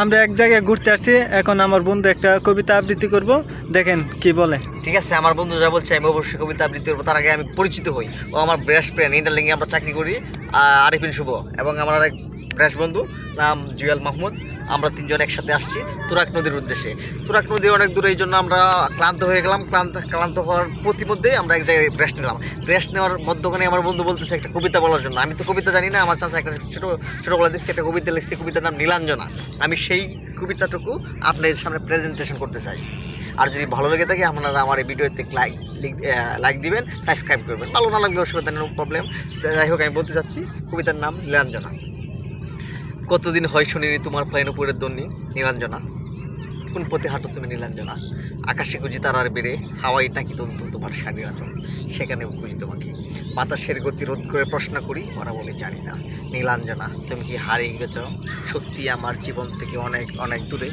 আমরা এক জায়গায় ঘুরতে আসছি। এখন আমার বন্ধু একটা কবিতা আবৃত্তি করব। দেখেন কি বলে। ঠিক আছে, আমার বন্ধু যা বলছে, আমি অবশ্যই কবিতা আবৃত্তি করব। তার আগে আমি পরিচিত হই। ও আমার বেস্ট ফ্রেন্ড ইন্টারলিঙ্গে আমরা চাকরি করি আরিফিন শুভ এবং আমার আরেক বেস্ট বন্ধু, নাম জুয়েল মাহমুদ। আমরা তিনজন একসাথে আসছি তুরাক নদীর উদ্দেশ্যে। তুরাক নদী অনেক দূরে, এই জন্য আমরা ক্লান্ত হয়ে গেলাম। ক্লান্ত ক্লান্ত হওয়ার প্রতিমধ্যে আমরা এক জায়গায় ব্রাশ নিলাম। ব্রাশ নেওয়ার মধ্যখানে আমার বন্ধু বলতেছে একটা কবিতা বলার জন্য। আমি তো কবিতা জানি না, আমার চাচা একটা ছোটো ছোটোবেলা দিচ্ছে, একটা কবিতা লিখছি, কবিতার নাম নীলাঞ্জনা। আমি সেই কবিতাটুকু আপনাদের সামনে প্রেজেন্টেশন করতে চাই। আর যদি ভালো লেগে থাকে, আপনারা আমার এই ভিডিওতে লাইক লাইক দিবেন সাবস্ক্রাইব করবেন। ভালো না লাগলে অসুবিধা নেই প্রবলেম যাই হোক, আমি বলতে চাচ্ছি কবিতার নাম নীলাঞ্জনা। কতদিন হয় শুনিনি তোমার পায়ের উপরের দন্নি, নীলাঞ্জনা? কোন পথে হাঁটো তুমি, নীলাঞ্জনা? আকাশে গুজি তারার বেড়ে হাওয়াই নাকি তন্ত তোমার আচরণ সেখানে গুজি তোমাকে। বাতাসের গতি রোধ করে প্রশ্ন করি, ওরা বলে, জানি না। নীলাঞ্জনা, তুমি কি হারিয়ে গেছ? সত্যি আমার জীবন থেকে অনেক অনেক দূরে?